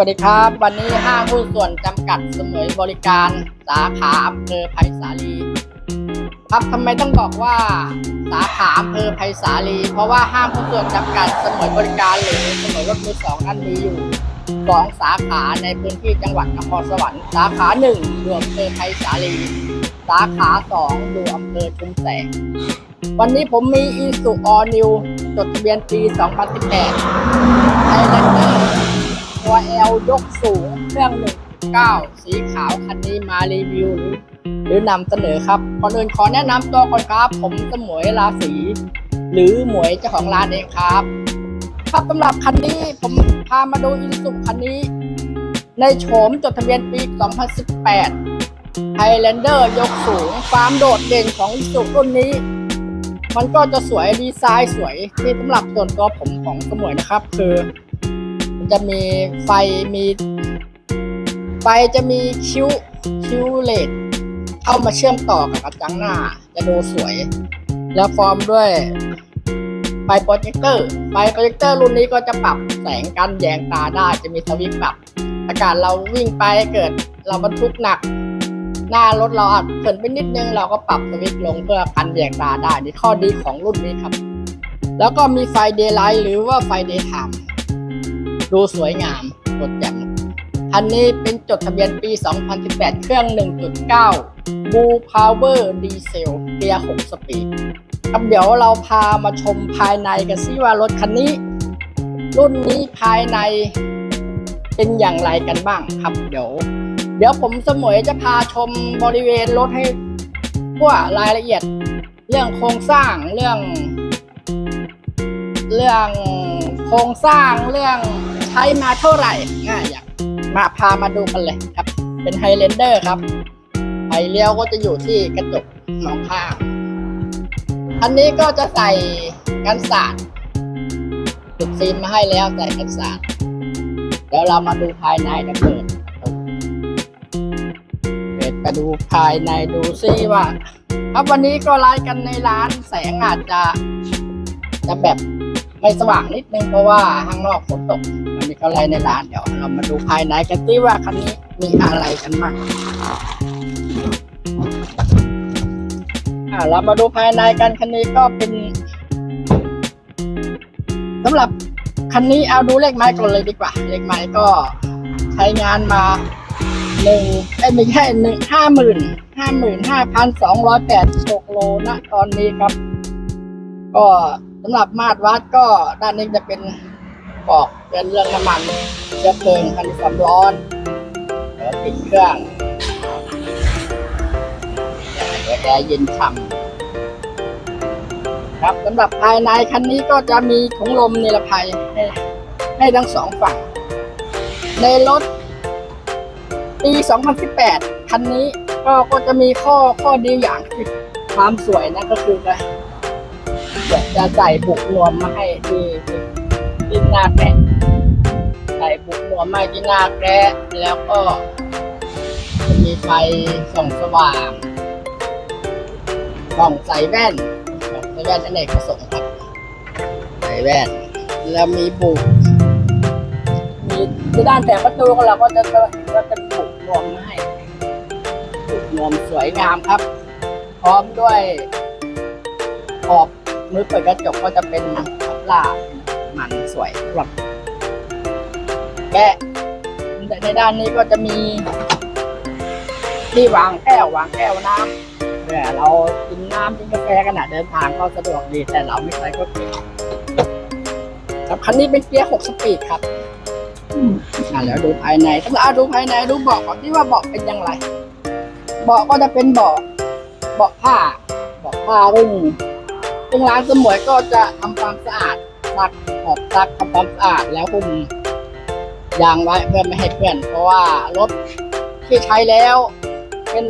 วัสดีครับ วันนี้ห้างหุ้นส่วนจำกัดเสมยบริการ สาขาอำเภอไผ่สาลี ครับทำไมต้องบอกว่าสาขาอำเภอไผ่สาลี เพราะว่าห้างหุ้นส่วนจำกัดเสมยบริการหรือเสมยรถมือสองนั้นมีอยู่สองสาขาในพื้นที่จังหวัดนครสวรรค์สาขาหนึ่งอยู่อำเภอไผ่สาลี สาขาสองอยู่อำเภอชุมแสงวันนี้ผมมีอีสุออนิวจดทะเบียนปี 2018ไทยแลนเดอร์ ตัวแอลยกสูงเครื่อง1.9สีขาวคันนี้มารีวิว หรือนำเสนอครับก่อนอื่นขอแนะนำตัวก่อนครับ ผมสมวยราศีหรือหมวยเจ้าของร้านเองครับ ครับสำหรับคันนี้ผมพามาดูอีสุคันนี้ ในโฉมจดทะเบียนปี 2018 Highlander ยกสูงความโดดเด่นของอีสุรุ่นนี้ มันก็จะสวยดีไซน์สวยที่สำหรับส่วนตัวผมของสมวยนะครับ คือ จะมีไฟมีไฟจะมีคิ้วคิ้วเลดเข้ามาเชื่อมต่อกับกระจังหน้า จะดูสวย แล้วฟอร์มด้วยไฟโปรเจคเตอร์ไฟโปรเจคเตอร์รุ่นนี้ก็จะปรับแสงกันแยงตาได้จะมีสวิตช์ปรับ อากาศเราวิ่งไปเกิดเราบรรทุกหนัก หน้ารถเราอาจเกินไปนิดนึงเราก็ปรับสวิตช์ลงเพื่อกันแยงตาได้นี่ข้อดีของรุ่นนี้ครับ แล้วก็มีไฟเดย์ไลท์หรือว่าไฟเดย์ไทม์ ดูสวยงามกดแจ่มคันนี้เป็นจดทะเบียนปี 2018 เครื่อง 1.9 Blue Power Diesel เกียร์ 6 สปีด ครับเดี๋ยวเราพามาชมภายในกันซิว่ารถคันนี้ รุ่นนี้ภายในเป็นอย่างไรกันบ้างครับเดี๋ยว เดี๋ยวผมสมวยจะพาชมบริเวณรถให้ทั่วรายละเอียด เรื่องโครงสร้างเรื่อง เรื่องโครงสร้างเรื่อง ใช้มาเท่าไหร่ง่ายอยากมาพามาดูกันเลยครับ เป็นไฮเลนเดอร์ครับไฟเลี้ยวก็จะอยู่ที่กระจกมองข้างอันนี้ก็จะใส่กันสาดติดฟิล์มมาให้แล้วใส่กันสาดเดี๋ยวเรามาดูภายในกันเปิดเปิดไปดูภายในดูซิว่า ครับวันนี้ก็ไลฟ์กันในร้านแสงอาจจะจะแบบไม่สว่างนิดนึงเพราะว่าข้างนอกฝนตก วันนี้ก็ไลฟ์ในร้านเดี๋ยวเรามาดูภายในกันซิว่าคันนี้มีอะไรกันบ้างเรามาดูภายในกันคันนี้ก็เป็นสำหรับคันนี้เอาดูเลขไม้ก่อนเลยดีกว่าเลขไม้ก็ใช้งานมาหนึ่งไม่ใช่หนึ่งห้าหมื่นห้าหมื่นห้าพันสองร้อยแปดสิบหกโลนะตอนนี้ครับ ก็สำหรับมาตรวัดก็ด้านนี้จะเป็น บอกเป็นเรื่องน้ำมันเชื้อเพลิงคันความร้อนแล้วติดเครื่องแอร์เย็นฉ่ำครับสำหรับภายในคันนี้ก็จะมีถุงลมนิรภัยให้ให้ทั้งสองฝั่ง ในรถปี 2018 คันนี้ก็ก็จะมีข้อข้อดีอย่างคือความสวยนะก็คือจะเดี๋ยวจะใส่บุกนวมมาให้ที่ ที่ที่หน้าแกะใส่บุกนวมมาที่หน้าแกะแล้วก็จะมีไฟส่องสว่างกล่องใส่แว่นกล่องใส่แว่นนั่นเองผสมครับใส่แว่น แล้วมีบุกมีที่ด้านแผงประตูของเราก็จะจะจะป็นบุกนวมมาให้บุกนวมสวยงามครับ พร้อมด้วยขอบมือเปิดกระจกก็จะเป็นทับลา มันสวยแบบแกะในด้านนี้ก็จะมีที่วางแก้ววางแก้วน้ำเพื่อเรากินน้ำกินกาแฟขณะเดินทางก็สะดวกดีแต่เราไม่ใช้ก็เก็บครับคันนี้เป็นเกียร์6สปีดครับอืมอะแล้วดูภายในต้องเอาดูภายในดูเบาะก่อนที่ว่าเบาะเป็นอยังไงเบาะก็จะเป็นเบาะเบาะผ้าเบาะผ้ารุ่นซึ่งร้านสมวยก็จะทำความสะอาด ซักออกซักทำความสะอาดแล้วหุ้มยางไว้เพื่อไม่ให้เปื้อน เพราะว่ารถที่ใช้แล้ว เป็น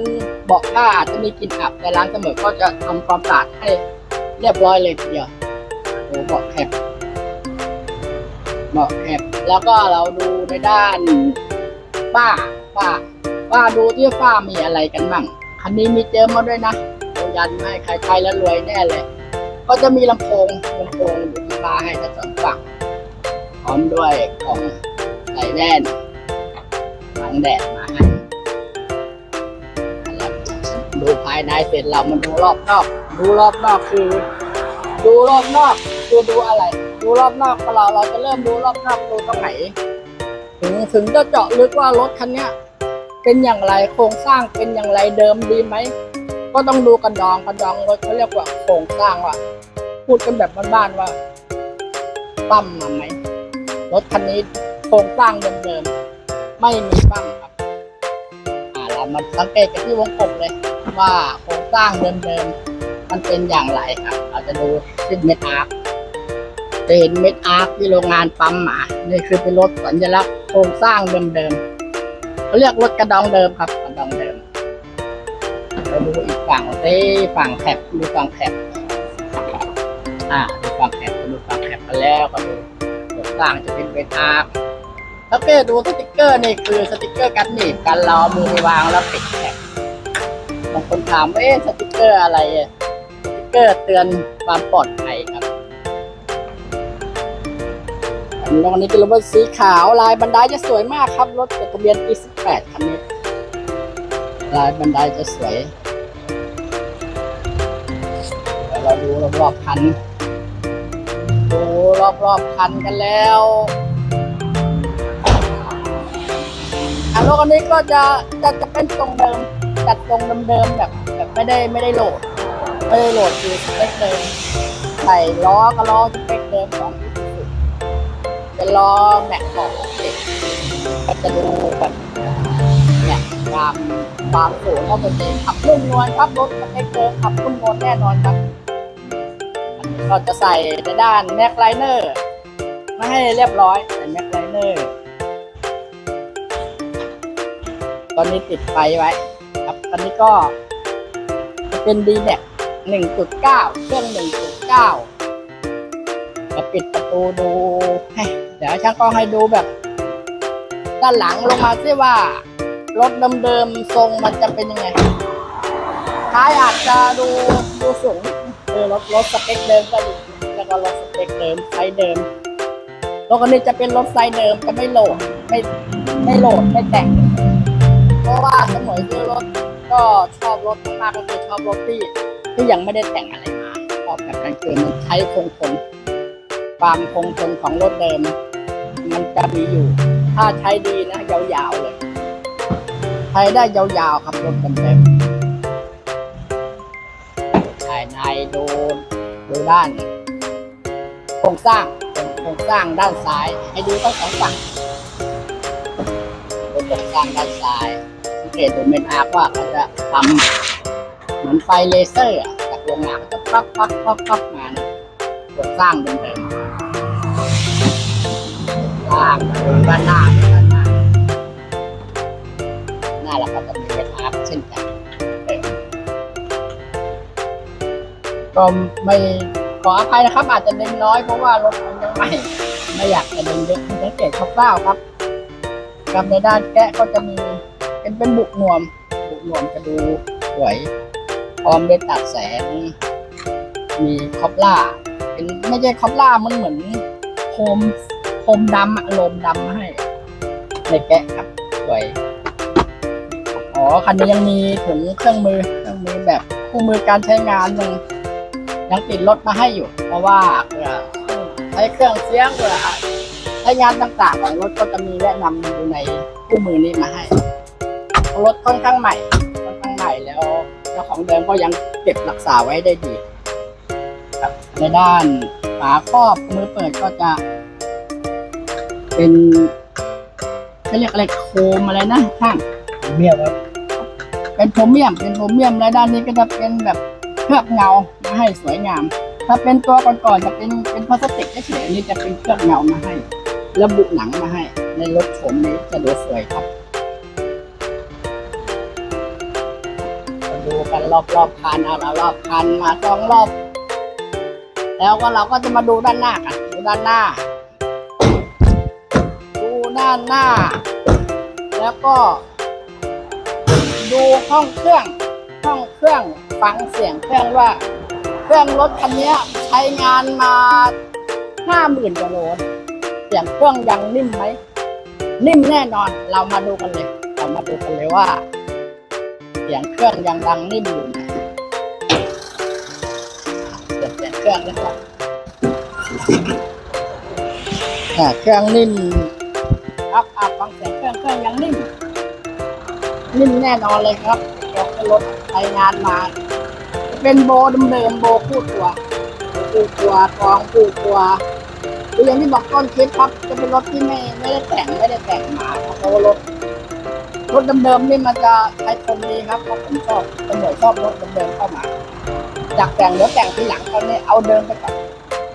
เบาะผ้าอาจจะมีกลิ่นอับแต่ร้านเสมอก็จะทำความสะอาดให้เรียบร้อยเลยทีเดียวโอ้เบาะแคบเบาะแคบแล้วก็เราดูในด้านฝ้าฝ้าฝ้าดูที่ฝ้ามีอะไรกันบ้างคันนี้มีเจอมาด้วยนะยันไม่ใครใช้แล้วรวยแน่เลย ก็จะมีลำโพงลำโพงอยู่ ที่ฟ้าให้ทั้งสองฝั่งพร้อมด้วยกล่องใส่แว่นงแดดมาให้แล้วดูภายในเสร็จเรามาดูรอบนอก ดูรอบนอกคือ ดูรอบนอกคือดูอะไร ดูรอบนอกเราเราจะเริ่มดูรอบนอกดูตรงไหน ถึงถึงจะเจาะลึกว่ารถคันเนี้ยเป็นอย่างไรโครงสร้างเป็นอย่างไรเดิมดีไหมก็ต้องดูกระดองกระดองรถเขาเรียกว่าโครงสร้างว่า พูดกันแบบบ้านๆว่า ปั้มมาไหมรถคันนี้โครงสร้างเดิมๆไม่มีปั้มครับอ่าเรามาสังเกตกันที่วงกลมเลยว่าโครงสร้างเดิมๆมันเป็นอย่างไรครับ เราจะดูที่เม็ดอาร์คจะเห็นเม็ดอาร์คที่โรงงานปั๊มมานี่คือเป็นรถสัญลักษณ์โครงสร้างเดิมๆเขาเรียกรถกระดองเดิมครับกระดองเดิมเราดูอีกฝั่งซิฝั่งแคปดูฝั่งแคปอ่า กันแล้วก็ดูโครงสร้างจะเป็นเม็ดอาร์คแล้วก็ดูสติกเกอร์นี่คือสติกเกอร์กันหนีบกันเราเอมือไปวางแล้วปิดแท็กบางคนถามว่าเอ๊ะสติกเกอร์อะไรสติกเกอร์เตือนความปลอดภัยครับอันนี้วันนี้เป็นรถสีขาวลายบันไดจะสวยมากครับ รถจดทะเบียนปี18คันนี้ ลายบันไดจะสวย เราดูรอบๆคัน รอบๆคันกันแล้วอะรถคันนี้ก็จะจะจะเป็นตรงเดิมจัดตรงเดิมๆแบบแบบไม่ได้ไม่ได้โหลดไม่ได้โหลดคือสเปคเดิมใส่ล้อก็ล้อสเปคเดิมของเป็นล้อแม็กของเด็กก็จะดูแบบเนี่ยความความสูงก็เป็นขับนุ่มนวลครับรถสเปคเดิมขับนุ่มนวลแน่นอนครับ ก็จะใส่ในด้านแม็กไลเนอร์มาให้เรียบร้อยใส่แม็กไลเนอร์ตอนนี้ติดไฟไว้ ครับตอนนี้ก็จะเป็น d m a x 1.9 เครื่อง 1.9จะปิดประตูดูให้เดี๋ยวช่างกล้องให้ดูแบบ ด้านหลังลงมาซิว่ารถเดิมๆทรงมันจะเป็นยังไงท้ายอาจจะดูดูสูง คือรถรถสเปคเดิมก็ดีแล้วก็รถสเปคเดิมไซส์เดิมรถคันนี้จะเป็นรถไซส์เดิมจะไม่โหลดไม่ไม่โหลดไม่แต่ง เพราะว่าสมัยซื้อรถก็ชอบรถมากก็คือชอบรถที่ที่ยังไม่ได้แต่งอะไรมาชอบแบบนั้นคือมันใช้คงทนความคงทนของรถเดิม มันจะมีอยู่ ถ้าใช้ดีนะยาวๆเลยใช้ได้ยาวๆครับรถเดิมๆายในดูดูด้านโครงสร้างเป็นโครงสร้างด้านซ้าย ให้ดูทั้งสองฝั่งบนตรงกลางด้านซ้ายสังเกตดูเมนอาร์ว่าเขาจะทำเหมือนไฟเลเซอร์อะจากโรงงานเขาจะปั๊บปั๊บปั๊บปั๊บมานี่ยโครงสร้างเดิมๆล่างด้านหน้าดูด้านหน้าหน้าเราก็จะมีเมนอาร์เช่นกัน ก็ไม่ขออภัยนะครับ อาจจะเล็งน้อยเพราะว่ารถมันยังใหม่ไม่อยากจะเล็งเยอะสังเกตคร่าวๆครับกับในด้านแกะก็จะมีเป็นเป็นบุกนวม บุกนวมจะดูสวยพร้อมด้ตัดแสง มีคอปล่าเป็นไม่ใช่คอปล่ามันเหมือนโคมโคมดำอะโลมดำมาให้ในแกะครับสวยอ๋อคันนี้ยังมีถุงเครื่องมือเครื่องมือแบบคู่มือการใช้งานยัง ยังติดรถมาให้อยู่ เพราะว่าเผื่อใช้เครื่องเสียงเผื่อใช้งานต่างๆของรถก็จะมีแนะนำอยู่ในคู่มือนี้มาให้รถค่อนข้างใหม่ค่อนข้างใหม่แล้วเจ้าของเดิมก็ยังเก็บรักษาไว้ได้ดีครับในด้านฝาครอบมือเปิดก็จะ เป็นเขาเรียกอะไรโคมอะไรนะช่างเมียครับเป็นโพรเมียมเป็นโพรเมียมและด้านนี้ก็จะเป็นแบบเค ลือบเงามาให้สวยงาม ถ้าเป็นตัวก่อนๆจะเป็นเป็นพลาสติกเฉยๆนนี้จะเป็นเคลือบเงามาให้ ระบุหนังมาให้ ในรถโฉมนี้จะดูสวยครับมาดูกันรอบๆคันเอาละรอบคันมาสองรอบ แล้วก็เราก็จะมาดูด้านหน้ากันดูด้านหน้า ดูด้านหน้า แล้วก็ ดูห้องเครื่อง ห้องเครื่องฟังเสียงเครื่องว่า เครื่องรถคันนี้ใช้งานมาห้าหมื่นกว่าโลเสียงเครื่องยังนิ่มไหม นิ่มแน่นอนเรามาดูกันเลย เรามาดูกันเลยว่า เสียงเครื่องยังดังนิ่มอยู่ไหมเสียงเครื่องนะครับอ่าเครื่องนิ่มครับอ่าฟังเสียงเครื่องเครื่องยังนิ่มนิ่มแน่นอนเลยครับ รถใช้งานมา เป็นโบเดิมๆโบคู่ตัวคู่ตัวกองคู่ตัวคืออย่างที่บอกต้นคลิปครับจะเป็นรถที่ไม่ไม่ได้แต่งไม่ได้แต่งมาเพราะว่ารถรถเดิมๆนี่มันจะใช้คนดีครับเพราะผมชอบตำรวจชอบรถเดิมๆเข้ามาจากแต่งรถแต่งทีหลังตอนนี้เอาเดิมไปก่อน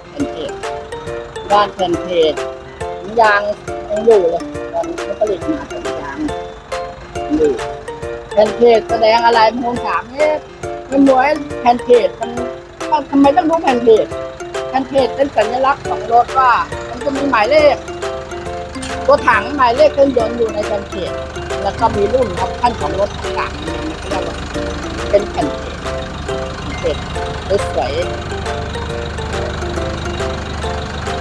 แผ่นเพจด้านแผ่นเพจยางยังอยู่เลยตอนนี้ผลิตมาเป็นยางยังอยู่ แผ่นเพจแสดงอะไรบางคนถามเนี่ยมันหมวยแผ่นเพจมันมันทำไมต้องรู้แผ่นเพจแผ่นเพจเป็นสัญลักษณ์ของรถว่า มันจะมีหมายเลขตัวถังหมายเลขเครื่องยนต์อยู่ในแผ่นเพจแล้วก็มีรุ่นออปชั่นของรถต่างๆเนี่ยมันก็จะแบบเป็นแผ่นเพจเพจสวย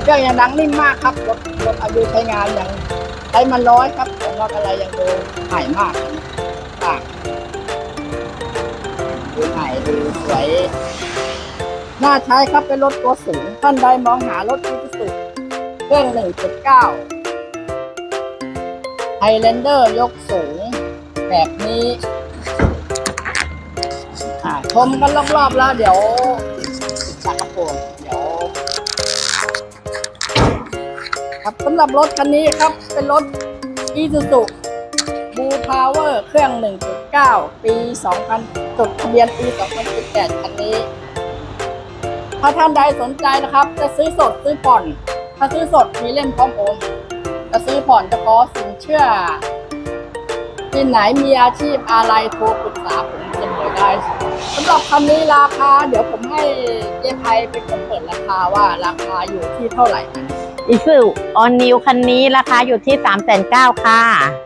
เครื่องยังดังนิ่มมากครับรถรถอายุใช้งานยังใช้มันน้อยครับของเราอะไรยังดูใหม่มาก ต่างดูใหม่ดูสวย น่าใช้ครับเป็นรถตัวสูง ท่านใดมองหารถที่สุดเครื่อง 1.9ไฮแลนเดอร์ยกสูง แบบนี้ชมกันรอบๆแล้ว เดี๋ยวปิดฝากระโปรงเดี๋ยว ครับสำหรับรถคันนี้ครับเป็นรถ Isuzu Blue Power เครื่อง 1.9 ปี 2000 จดทะเบียนปี 2018 คันนี้ ถ้าท่านใดสนใจนะครับ จะซื้อสดซื้อผ่อน ถ้าซื้อสดมีเล่มพร้อมโอนจะซื้อผ่อนจะขอสินเชื่อ ที่ไหนมีอาชีพอะไรโทรปรึกษาผมเสมอได้สำหรับคันนี้ราคา เดี๋ยวผมให้เจ๊ไพเป็นคนเปิดราคาว่าราคาอยู่ที่เท่าไหร่อิสุออนนิวคันนี้ราคาอยู่ที่3ามแสนค่ะ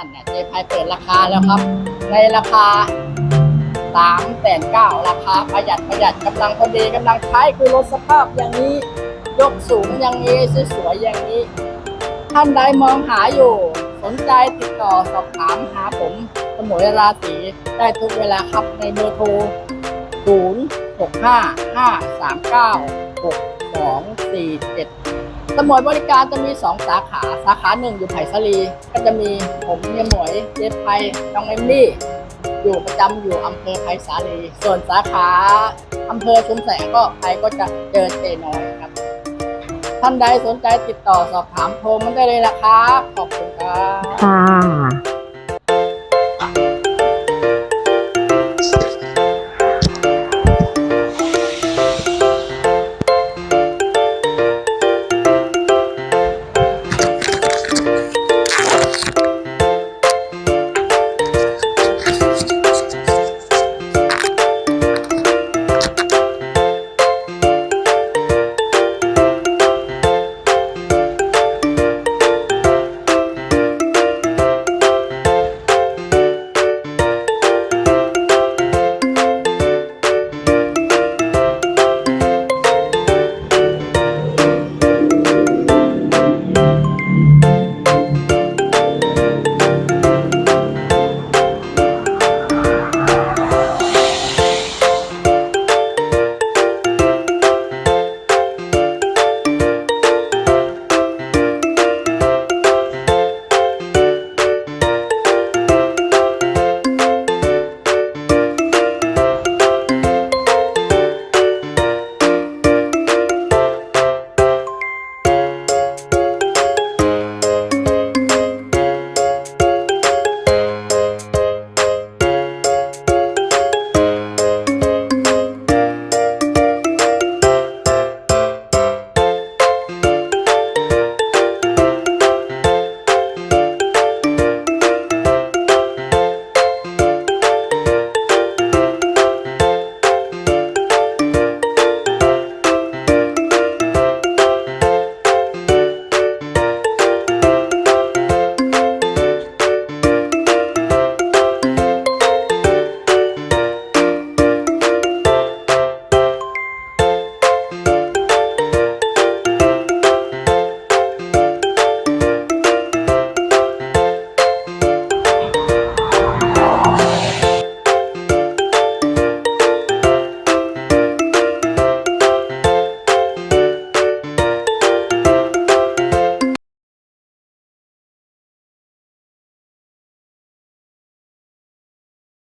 นั่นเนี่ยเจ๊ไพเปิดราคาแล้วครับ ในราคาสามแสนเก้าราคาประหยัดประหยัดกำลังพอดีกำลังใช้คือรถสภาพอย่างนี้ ยกสูงอย่างนี้สวยๆอย่างนี้ ท่านใดมองหาอยู่ สนใจติดต่อสอบถามหาผมสมุยราศีได้ทุกเวลาครับในเบอร์โทร0 6 5 5 3 9 6 2 4 7 สมอยบริการจะมี 2 สาขา สาขาหนึ่งอยู่ไผ่สลีก็จะมีผมเมียหมวยเจ๊ไพน้องเอมมี่อยู่ประจำอยู่อำเภอไผ่สาลี ส่วนสาขาอำเภอชุมแสงก็ไปก็จะเจอเจน้อยครับ ท่านใดสนใจติดต่อสอบถามโทรมันได้เลยนะครับขอบคุณครับค่ะ